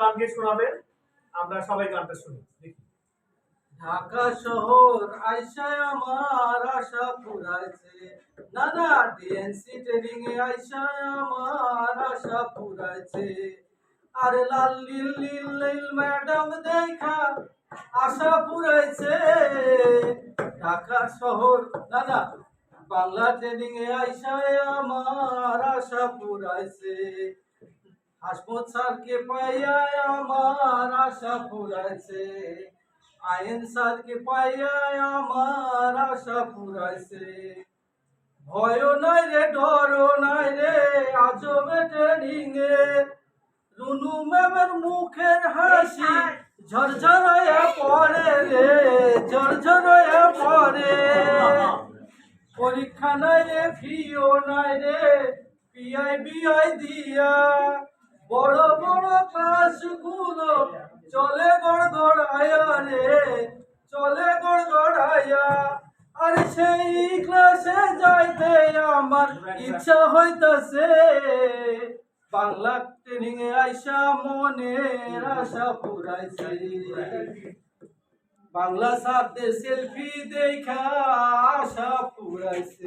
গান গিয়ে শোনাবেন, আমরা সবাই গানটা শুনি ঢাকা শহর আইসায় আমার আশা পুরাইছে না ডিএনসি ট্রেনিং এ আইসায় আমার আশা পুরাইছে আরে লাল লীল লীল লীল ম্যাডাম দেখা আশা পুরাইছে ঢাকা শহর না না বাংলা ট্রেনিং এ আইসায় আমার আশা পুরাইছে হাসমত স্যারকে পাইয়া আমার আশা পুরাইছে আইন স্যারকে পাইয়া আমার আশা পুরাইছে ভয় নাই রে ডর নাই রে আজবে ট্রেনিং এ রুনু ম্যামের মুখের হাসি ঝরঝরয়ে পড়ে রে ঝরঝরয়ে পড়ে। পরীক্ষা নাই রে, ফিও নাই রে, পিআই বিআই দিয়া। বড় বড় ক্লাসগুলো চলে গড় রে, চলে গড় গড়ায়া আর সেই ক্লাসে যাইতে আমার ইচ্ছা হইতাছে। বাংলা ট্রেনিং এ আইসা মনের আশা পুরাইছে। বাংলা সাথে সেলফি দেখা আশা পুরাইছে।